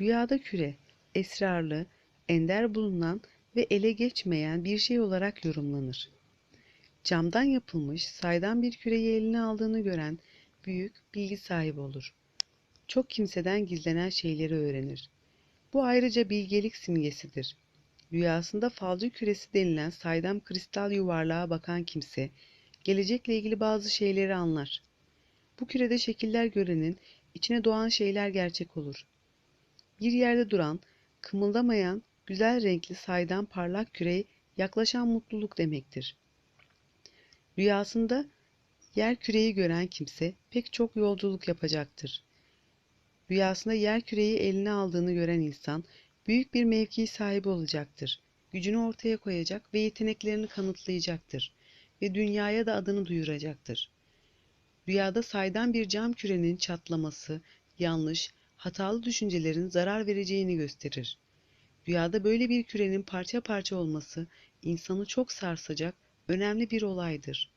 Rüyada küre, esrarlı, ender bulunan ve ele geçmeyen bir şey olarak yorumlanır. Camdan yapılmış saydam bir küreyi eline aldığını gören büyük bilgi sahibi olur. Çok kimseden gizlenen şeyleri öğrenir. Bu ayrıca bilgelik simgesidir. Rüyasında falcı küresi denilen saydam kristal yuvarlığa bakan kimse, gelecekle ilgili bazı şeyleri anlar. Bu kürede şekiller görenin içine doğan şeyler gerçek olur. Bir yerde duran, kımıldamayan, güzel renkli saydam parlak küre yaklaşan mutluluk demektir. Rüyasında yer küreyi gören kimse pek çok yolculuk yapacaktır. Rüyasında yer küreyi eline aldığını gören insan büyük bir mevki sahibi olacaktır. Gücünü ortaya koyacak ve yeteneklerini kanıtlayacaktır ve dünyaya da adını duyuracaktır. Rüyada saydam bir cam kürenin çatlaması, yanlış, hatalı düşüncelerin zarar vereceğini gösterir. Rüyada böyle bir kürenin parça parça olması insanı çok sarsacak önemli bir olaydır.